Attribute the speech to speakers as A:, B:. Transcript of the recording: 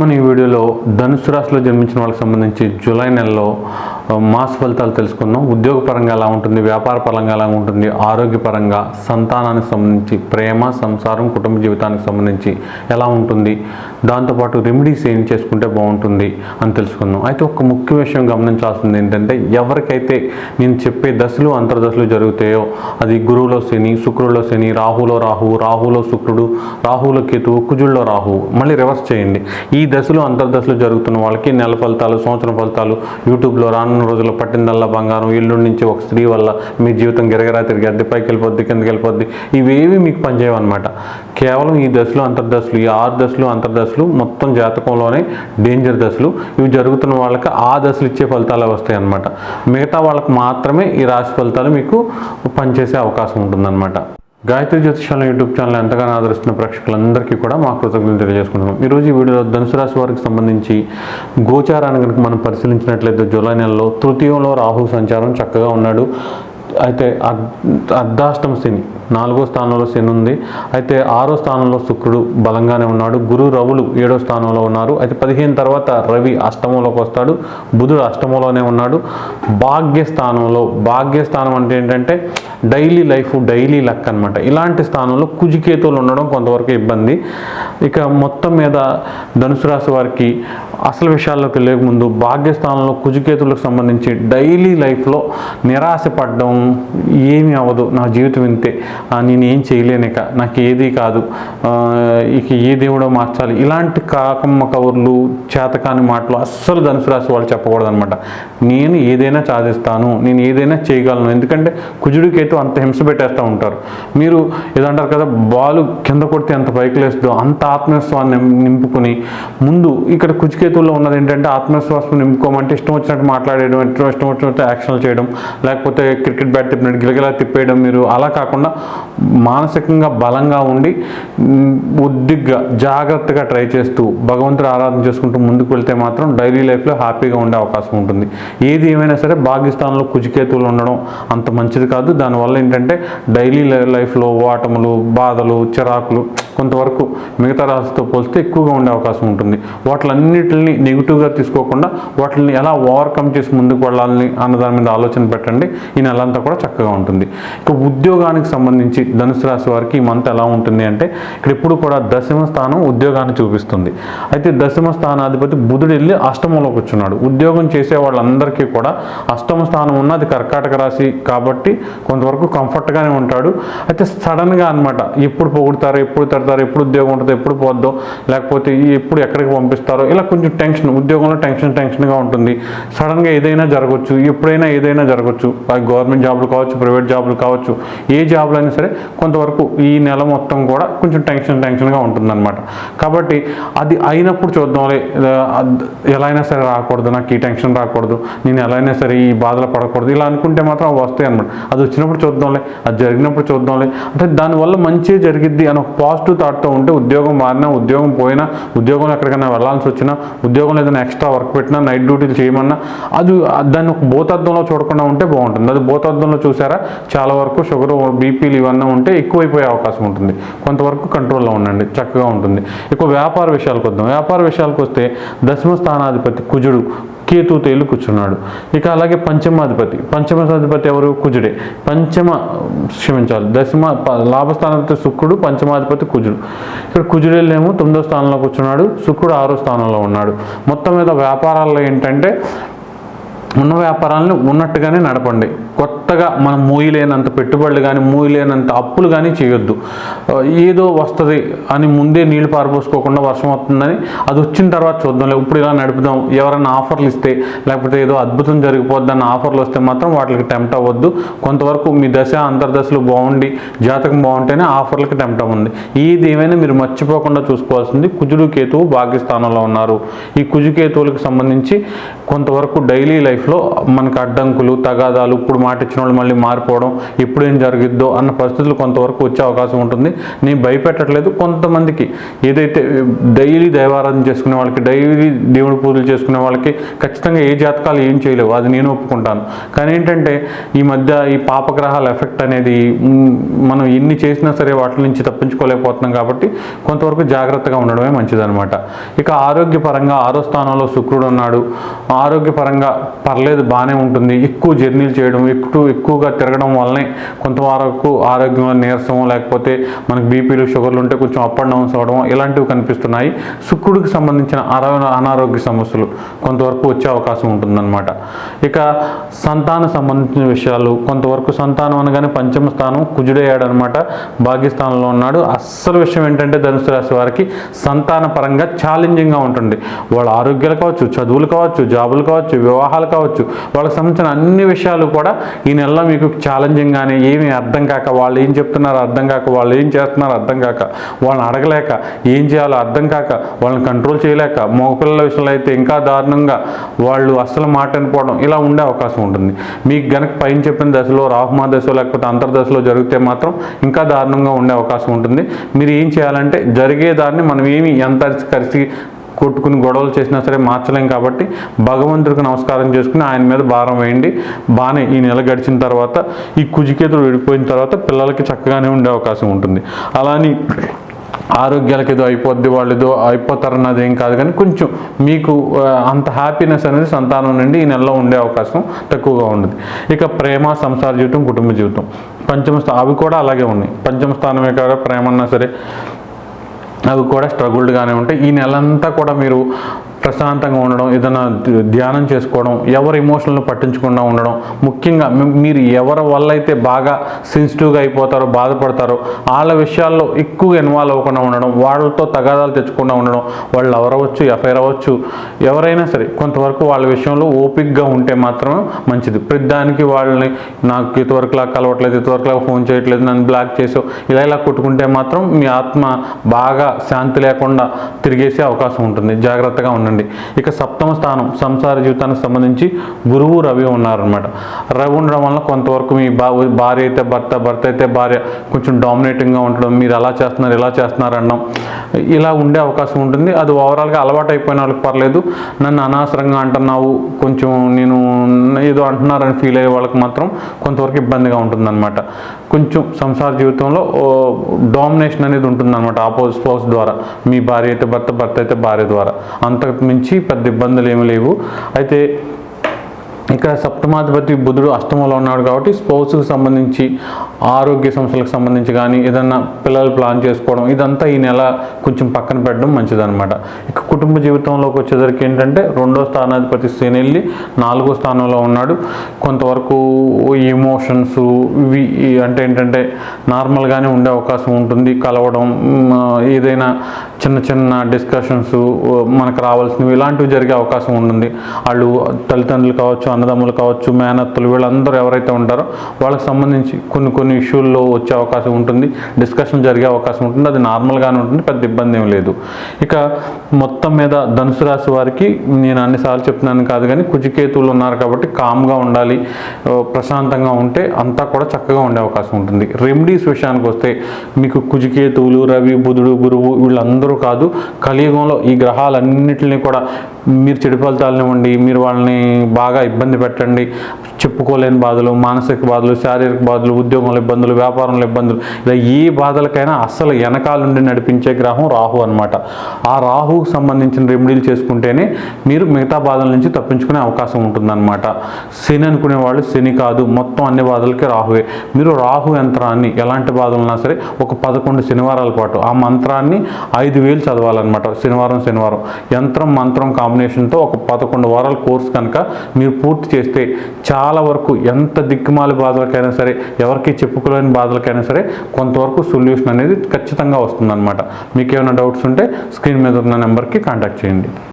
A: మనం ఈ వీడియోలో ధనుసు రాశిలో జన్మించిన వాళ్ళకి సంబంధించి జూలై నెలలో మాస్ ఫలితాలు తెలుసుకుందాం. ఉద్యోగ పరంగా ఎలా ఉంటుంది వ్యాపార పరంగా ఎలా ఉంటుంది ఆరోగ్యపరంగా సంతానానికి సంబంధించి ప్రేమ సంసారం కుటుంబ జీవితానికి సంబంధించి ఎలా ఉంటుంది దాంతోపాటు రెమెడీస్ ఏం చేసుకుంటే బాగుంటుంది అని తెలుసుకుందాం. అయితే ఒక ముఖ్య విషయం గమనించాల్సింది ఏంటంటే ఎవరికైతే నేను చెప్పే దశలు అంతర్దశలు జరుగుతాయో అది గురువులో శని శుక్రుడిలో శని రాహులో రాహు రాహులో శుక్రుడు రాహులో కేతువు కుజుల్లో రాహు మళ్ళీ రివర్స్ చేయండి. ఈ దశలు అంతర్దశలు జరుగుతున్న వాళ్ళకి నెల ఫలితాలు సంవత్సరం ఫలితాలు యూట్యూబ్లో రానున్న రోజుల్లో పట్టిందల్లా బంగారం. ఇల్లు నుంచి ఒక స్త్రీ వల్ల మీ జీవితం గిరగరా తిరిగి అద్దె పైకి వెళ్ళిపోద్ది కిందకి వెళ్ళిపోద్ది. ఇవేవి మీకు పనిచేయవన్నమాట. కేవలం ఈ దశలు అంతర్దశలు ఈ ఆరు దశలు అంతర్దశలు మొత్తం జాతకంలోనే డేంజర్ దశలు. ఇవి జరుగుతున్న వాళ్ళకి ఆ దశలు ఇచ్చే ఫలితాలు వస్తాయి అన్నమాట మిగతా వాళ్ళకి మాత్రమే ఈ రాశి ఫలితాలు మీకు పనిచేసే అవకాశం ఉంటుందన్నమాట. గాయత్రి జ్యోతిషాల యూట్యూబ్ ఛానల్ ఎంతగానో ఆదరిస్తున్న ప్రేక్షకులందరికీ కూడా మా కృతజ్ఞతలు తెలియజేసుకుంటున్నాం. ఈరోజు ఈ వీడియోలో ధనుసు రాశి వారికి సంబంధించి గోచారాన్ని కనుక మనం పరిశీలించినట్లయితే జూలై నెలలో తృతీయంలో రాహు సంచారం చక్కగా ఉన్నాడు. అయితే అర్ధాష్టమ శని నాలుగో స్థానంలో శని ఉంది. అయితే ఆరో స్థానంలో శుక్రుడు బలంగానే ఉన్నాడు. గురు రవులు ఏడో స్థానంలో ఉన్నారు. అయితే పదిహేను తర్వాత రవి అష్టమంలోకి వస్తాడు. బుధుడు అష్టమంలోనే ఉన్నాడు. భాగ్యస్థానంలో భాగ్యస్థానం అంటే ఏంటంటే డైలీ లైఫ్ డైలీ లక్ అనమాట ఇలాంటి స్థానంలో కుజికేతువులు ఉండడం కొంతవరకు ఇబ్బంది. ఇక మొత్తం మీద ధనుసు రాశి వారికి అసలు విషయాల్లోకి వెళ్ళే ముందు భాగ్యస్థానంలో కుజుకేతులకు సంబంధించి డైలీ లైఫ్లో నిరాశపడడం ఏమీ అవ్వదు. నా జీవితం ఇంతే. నేను ఏం చేయలేనిక నాకు ఏది కాదు. ఇక ఏ దేవుడో మార్చాలి. ఇలాంటి కాకమ్మ కవర్లు చేతకాని మాటలు అస్సలు ధనుసు రాశి వాళ్ళు చెప్పకూడదు అనమాట నేను ఏదైనా సాధిస్తాను. నేను ఏదైనా చేయగలను. ఎందుకంటే కుజుడికేతు అంత హింస పెట్టేస్తూ ఉంటారు. మీరు ఏదంటారు కదా బాలు కింద కొడితే ఎంత పైకి లేస్తుందో అంత ఆత్మవిశ్వాసాన్ని నింపుకుని ముందు ఇక్కడ చేతుల్లో ఉన్నది ఏంటంటే ఆత్మవిశ్వాసం నింపుకోమంటే ఇష్టం వచ్చినట్టు మాట్లాడేయడం ఇష్టం ఇష్టం వచ్చినట్టు యాక్షన్లు చేయడం లేకపోతే క్రికెట్ బ్యాట్ తిప్పినట్టు గిలగిలా తిప్పేయడం మీరు అలా కాకుండా మానసికంగా బలంగా ఉండి ఉద్దిగ్గా జాగ్రత్తగా ట్రై చేస్తూ భగవంతుడు ఆరాధన చేసుకుంటూ ముందుకు వెళ్తే మాత్రం డైలీ లైఫ్లో హ్యాపీగా ఉండే అవకాశం ఉంటుంది. ఏది ఏమైనా సరే భాగ్యస్థానంలో కుజికేతువులు ఉండడం అంత మంచిది కాదు. దానివల్ల ఏంటంటే డైలీ లైఫ్లో ఓటములు బాధలు చిరాకులు కొంతవరకు మిగతా రాశితో పోలిస్తే ఎక్కువగా ఉండే అవకాశం ఉంటుంది. వాటిలన్నిటి వీటిని నెగిటివ్గా తీసుకోకుండా వాటిని ఎలా ఓవర్కమ్ చేసి ముందుకు వెళ్ళాలని అన్న దాని మీద ఆలోచన పెట్టండి. ఈ నెల అంతా కూడా చక్కగా ఉంటుంది. ఇక ఉద్యోగానికి సంబంధించి ధనుసు రాశి వారికి ఈ మంత్ ఎలా ఉంటుంది అంటే ఇక్కడ ఇప్పుడు కూడా దశమ స్థానం ఉద్యోగాన్ని చూపిస్తుంది. అయితే దశమ స్థానాధిపతి బుధుడు వెళ్ళి అష్టమంలోకి వచ్చున్నాడు ఉద్యోగం చేసే వాళ్ళందరికీ కూడా అష్టమ స్థానం ఉన్న అది కర్కాటక రాశి కాబట్టి కొంతవరకు కంఫర్ట్గానే ఉంటాడు. అయితే సడన్గా అనమాట ఎప్పుడు పొగుడతారు ఎప్పుడు తడతారు ఎప్పుడు ఉద్యోగం ఉంటుందో ఎప్పుడు పోద్దో లేకపోతే ఈ ఎప్పుడు ఎక్కడికి పంపిస్తారో ఇలా కొంచెం టెన్షన్ ఉద్యోగంలో టెన్షన్ టెన్షన్గా ఉంటుంది. సడన్గా ఏదైనా జరగవచ్చు ఎప్పుడైనా ఏదైనా జరగవచ్చు అది గవర్నమెంట్ జాబులు కావచ్చు ప్రైవేట్ జాబులు కావచ్చు ఏ జాబులు అయినా సరే కొంతవరకు ఈ నెల మొత్తం కూడా కొంచెం టెన్షన్ టెన్షన్గా ఉంటుందన్నమాట. కాబట్టి అది అయినప్పుడు చూద్దాంలే. ఎలా అయినా సరే రాకూడదు. నాకు ఈ టెన్షన్ రాకూడదు. నేను ఎలా అయినా సరే ఈ బాధలు పడకూడదు. ఇలా అనుకుంటే మాత్రం అవి వస్తాయి అనమాట అది వచ్చినప్పుడు చూద్దాంలే. అది జరిగినప్పుడు చూద్దాంలే. అంటే దానివల్ల మంచి జరిగిద్ది అని ఒక పాజిటివ్ థాట్తో ఉంటే ఉద్యోగం మారినా ఉద్యోగం పోయినా ఉద్యోగంలో ఎక్కడికైనా వెళ్ళాల్సి వచ్చినా ఉద్యోగంలో ఏదైనా ఎక్స్ట్రా వర్క్ పెట్టినా నైట్ డ్యూటీలు చేయమన్నా అది దాన్ని ఒక భూతత్వంలో చూడకుండా ఉంటే బాగుంటుంది. అది భూతత్వంలో చూసారా? చాలా వరకు షుగర్ బీపీలు ఇవన్నీ ఉంటే ఎక్కువైపోయే అవకాశం ఉంటుంది. కొంతవరకు కంట్రోల్లో ఉండండి చక్కగా ఉంటుంది. ఇక వ్యాపార విషయాలకు వద్దాం. వ్యాపార విషయాలకు వస్తే దశమ స్థానాధిపతి కుజుడు కేతు తేలు కూర్చున్నాడు. ఇక అలాగే పంచమాధిపతి. పంచమాధిపతి ఎవరు? కుజుడే. పంచమ క్షమించాలి. దశమ ప- లాభస్థానాధిపతి శుక్రుడు పంచమాధిపతి కుజుడు. ఇక్కడ కుజుడేలేమో తొమ్మిదో స్థానంలో కూర్చున్నాడు. శుక్రుడు ఆరో స్థానంలో ఉన్నాడు. మొత్తం మీద వ్యాపారాల్లో ఏంటంటే ఉన్న వ్యాపారాలను ఉన్నట్టుగానే నడపండి. కొత్తగా మనం మూయలేనంత పెట్టుబడులు కానీ మూయలేనంత అప్పులు కానీ చేయొద్దు. ఏదో వస్తుంది అని ముందే నీళ్ళు పారిపోసుకోకుండా వర్షం వస్తుందని అది వచ్చిన తర్వాత చూద్దాం. ఇప్పుడు ఇలా నడుపుదాం. ఎవరైనా ఆఫర్లు ఇస్తే లేకపోతే ఏదో అద్భుతం జరిగిపోద్దని ఆఫర్లు వస్తే మాత్రం వాటికి టెంప్ట్ అవ్వద్దు. కొంతవరకు మీ దశ అంతర్దశలు బాగుండి జాతకం బాగుంటేనే ఆఫర్లకి టెంప్ట్ అవ్వండి. ఏది ఏమైనా మీరు మర్చిపోకుండా చూసుకోవాల్సింది కుజుడు కేతువు భాగ్యస్థానంలో ఉన్నారు. ఈ కుజుకేతువులకు సంబంధించి కొంతవరకు డైలీ లైఫ్ లైఫ్లో మనకు అడ్డంకులు తగాదాలు ఇప్పుడు మాట ఇచ్చిన వాళ్ళు మళ్ళీ మారిపోవడం ఇప్పుడు ఏం జరిగిద్దో అన్న పరిస్థితులు కొంతవరకు వచ్చే అవకాశం ఉంటుంది. నేను భయపెట్టట్లేదు కొంతమందికి. ఏదైతే డైలీ దైవారాధన చేసుకునే వాళ్ళకి డైలీ దేవుడి పూజలు చేసుకునే వాళ్ళకి ఖచ్చితంగా ఏ జాతకాలు ఏం చేయలేవు. అది నేను ఒప్పుకుంటాను. కానీ ఏంటంటే ఈ మధ్య ఈ పాపగ్రహాల ఎఫెక్ట్ అనేది మనం ఎన్ని చేసినా సరే వాటి నుంచి తప్పించుకోలేకపోతున్నాం కాబట్టి కొంతవరకు జాగ్రత్తగా ఉండడమే మంచిదనమాట ఇక ఆరోగ్యపరంగా ఆరో స్థానంలో శుక్రుడు ఉన్నాడు. ఆరోగ్యపరంగా పర్లేదు బాగానే ఉంటుంది. ఎక్కువ జర్నీలు చేయడం ఎక్కువ ఎక్కువగా తిరగడం వల్లనే కొంతవరకు ఆరోగ్యంలో నీరసం లేకపోతే మనకు బీపీలు షుగర్లు ఉంటే కొంచెం అప్ అండ్ డౌన్స్ అవ్వడం ఇలాంటివి కనిపిస్తున్నాయి. శుక్రుడికి సంబంధించిన అనారోగ్య సమస్యలు కొంతవరకు వచ్చే అవకాశం ఉంటుందన్నమాట. ఇక సంతాన సంబంధించిన విషయాలు కొంతవరకు సంతానం అనగానే పంచమ స్థానం కుజుడయ్యాడు అనమాట భాగ్యస్థానంలో ఉన్నాడు. అస్సలు విషయం ఏంటంటే ధనుసు రాశి వారికి సంతాన పరంగా ఛాలెంజింగ్గా ఉంటుంది. వాళ్ళ ఆరోగ్యాలు కావచ్చు చదువులు కావచ్చు జాబులు కావచ్చు వివాహాలు కావచ్చు. వాళ్ళకి సంబంధించిన అన్ని విషయాలు కూడా ఈ నెలలో మీకు ఛాలెంజింగ్గానే ఏమీ అర్థం కాక వాళ్ళు ఏం చెప్తున్నారో అర్థం కాక వాళ్ళు ఏం చేస్తున్నారో అర్థం కాక వాళ్ళని అడగలేక ఏం చేయాలో అర్థం కాక వాళ్ళని కంట్రోల్ చేయలేక మగపిల్లల విషయంలో అయితే ఇంకా దారుణంగా వాళ్ళు అస్సలు మాట అనిపోవడం ఇలా ఉండే అవకాశం ఉంటుంది. మీకు గనక పైన చెప్పిన దశలో రాహుమా దశలో లేకపోతే అంతర్దశలో జరిగితే మాత్రం ఇంకా దారుణంగా ఉండే అవకాశం ఉంటుంది. మీరు ఏం చేయాలంటే జరిగే దాన్ని మనం ఏమి ఎంత కలిసి కొట్టుకుని గొడవలు చేసినా సరే మార్చలేం కాబట్టి భగవంతుడికి నమస్కారం చేసుకుని ఆయన మీద భారం వేయండి. బాగానే ఈ నెల గడిచిన తర్వాత ఈ కుజికేతులు విడిపోయిన తర్వాత పిల్లలకి చక్కగానే ఉండే అవకాశం ఉంటుంది. అలాని ఆరోగ్యాలకు ఏదో అయిపోద్ది వాళ్ళు ఏదో అయిపోతారన్నది ఏం కాదు కానీ కొంచెం మీకు అంత హ్యాపీనెస్ అనేది సంతానం నుండి ఈ నెలలో ఉండే అవకాశం తక్కువగా ఉండదు. ఇక ప్రేమ సంసార జీవితం కుటుంబ జీవితం. పంచమ స్థా అవి కూడా అలాగే ఉన్నాయి. పంచమ స్థానమే కాదు ప్రేమ అన్నా సరే అవి కూడా స్ట్రగుల్డ్గానే ఉంటాయి ఈ నెలంతా కూడా మీరు ప్రశాంతంగా ఉండడం ఏదైనా ధ్యానం చేసుకోవడం ఎవరి ఎమోషన్లు పట్టించకుండా ఉండడం ముఖ్యంగా మీరు ఎవరి వల్ల అయితే బాగా సెన్సిటివ్గా అయిపోతారో బాధపడతారో వాళ్ళ విషయాల్లో ఎక్కువ ఇన్వాల్వ్ అవ్వకుండా ఉండడం వాళ్ళతో తగాదాలు తెచ్చకుండా ఉండడం వాళ్ళు ఎవరవచ్చు ఎఫ్ఐఆర్ అవ్వచ్చు ఎవరైనా సరే కొంతవరకు వాళ్ళ విషయంలో ఓపిక్గా ఉంటే మాత్రం మంచిది. ప్రతిదానికి వాళ్ళని నాకు ఇంతవరకులా కలవట్లేదు ఇంతవరకులా ఫోన్ చేయట్లేదు నన్ను బ్లాక్ చేసావు ఇలా ఇలా కొట్టుకుంటే మాత్రం మీ ఆత్మ బాగా శాంతి లేకుండా తిరిగేసే అవకాశం ఉంటుంది. జాగ్రత్తగా ఉండండి. ఇక సప్తమ స్థానం సంసార జీవితానికి సంబంధించి గురువు రవి ఉన్నారనమాట రవి ఉండడం వల్ల కొంతవరకు మీ బా భార్య అయితే భర్త భర్త అయితే భార్య కొంచెం డామినేటింగ్గా ఉండడం మీరు అలా చేస్తున్నారు ఇలా చేస్తున్నారు అనడం ఇలా ఉండే అవకాశం ఉంటుంది. అది ఓవరాల్గా అలవాటు అయిపోయిన వాళ్ళకి పర్లేదు. నన్ను అనవసరంగా అంటున్నావు కొంచెం నేను ఏదో అంటున్నారని ఫీల్ అయ్యే వాళ్ళకి మాత్రం కొంతవరకు ఇబ్బందిగా ఉంటుందన్నమాట. కొంచెం సంసార జీవితంలో డామినేషన్ అనేది ఉంటుందన్నమాట ఆపోజిట్ స్పౌస్ ద్వారా. మీ భార్య అయితే భర్త భర్త అయితే భార్య ద్వారా. అంతకు మించి పెద్ద ఇబ్బందులు ఏమీ లేవు. అయితే ఇక్కడ సప్తమాధిపతి బుధుడు అష్టమంలో ఉన్నాడు కాబట్టి స్పౌస్కి సంబంధించి ఆరోగ్య సమస్యలకు సంబంధించి కానీ ఏదన్నా పిల్లలు ప్లాన్ చేసుకోవడం ఇదంతా ఈ నెల కొంచెం పక్కన పెట్టడం మంచిదన్నమాట. ఇక కుటుంబ జీవితంలోకి వచ్చేసరికి ఏంటంటే రెండో స్థానాధిపతి శని వెళ్ళి నాలుగో స్థానంలో ఉన్నాడు. కొంతవరకు ఎమోషన్స్ ఇవి అంటే ఏంటంటే నార్మల్గానే ఉండే అవకాశం ఉంటుంది. కలవడం ఏదైనా చిన్న చిన్న డిస్కషన్స్ మనకు రావాల్సినవి ఇలాంటివి జరిగే అవకాశం ఉంటుంది. వాళ్ళు తల్లిదండ్రులు కావచ్చు అన్నదమ్ములు కావచ్చు మేనత్తులు వీళ్ళందరూ ఎవరైతే ఉంటారో వాళ్ళకి సంబంధించి కొన్ని కొన్ని ఇష్యూల్లో వచ్చే అవకాశం ఉంటుంది డిస్కషన్ జరిగే అవకాశం ఉంటుంది అది నార్మల్గానే ఉంటుంది పెద్ద ఇబ్బంది ఏం లేదు. ఇక మొత్తం మీద ధనుసు రాశి వారికి నేను అన్నిసార్లు చెప్తున్నాను కాదు కానీ కుజికేతువులు ఉన్నారు కాబట్టి కామ్గా ఉండాలి ప్రశాంతంగా ఉంటే అంతా కూడా చక్కగా ఉండే అవకాశం ఉంటుంది. రెమెడీస్ విషయానికి వస్తే మీకు కుజికేతువులు రవి బుధుడు గురువు వీళ్ళందరూ కాదు కలియుగంలో ఈ గ్రహాలన్నింటినీ కూడా మీరు చెడు ఫలితాలనివ్వండి మీరు వాళ్ళని బాగా ఇబ్బంది పెట్టండి చెప్పుకోలేని బాధలు మానసిక బాధలు శారీరక బాధలు ఉద్యోగంలో ఇబ్బందులు వ్యాపారంలో ఇబ్బందులు ఇలా ఏ బాధలకైనా అస్సలు వెనకాల నుండి నడిపించే గ్రహం రాహు అనమాట ఆ రాహుకు సంబంధించిన రెమెడీలు చేసుకుంటేనే మీరు మిగతా బాధల నుంచి తప్పించుకునే అవకాశం ఉంటుందన్నమాట. శని అనుకునే వాళ్ళు శని కాదు మొత్తం అన్ని బాధలకి రాహువే. మీరు రాహు యంత్రాన్ని ఎలాంటి బాధలున్నా సరే ఒక పదకొండు శనివారాల పాటు ఆ మంత్రాన్ని ఐదు వేలు చదవాలన్నమాట. శనివారం శనివారం. యంత్రం మంత్రం కాంబినేషన్తో ఒక పదకొండు వారాల కోర్స్ కనుక మీరు పూర్తి చేస్తే చాలా చాలా వరకు ఎంత దిక్కుమాలి బాధలకైనా సరే ఎవరికి చెప్పుకోలేని బాధలకైనా సరే కొంతవరకు సొల్యూషన్ అనేది ఖచ్చితంగా వస్తుందన్నమాట. మీకు ఏమైనా డౌట్స్ ఉంటే స్క్రీన్ మీద ఉన్న నెంబర్కి కాంటాక్ట్ చేయండి.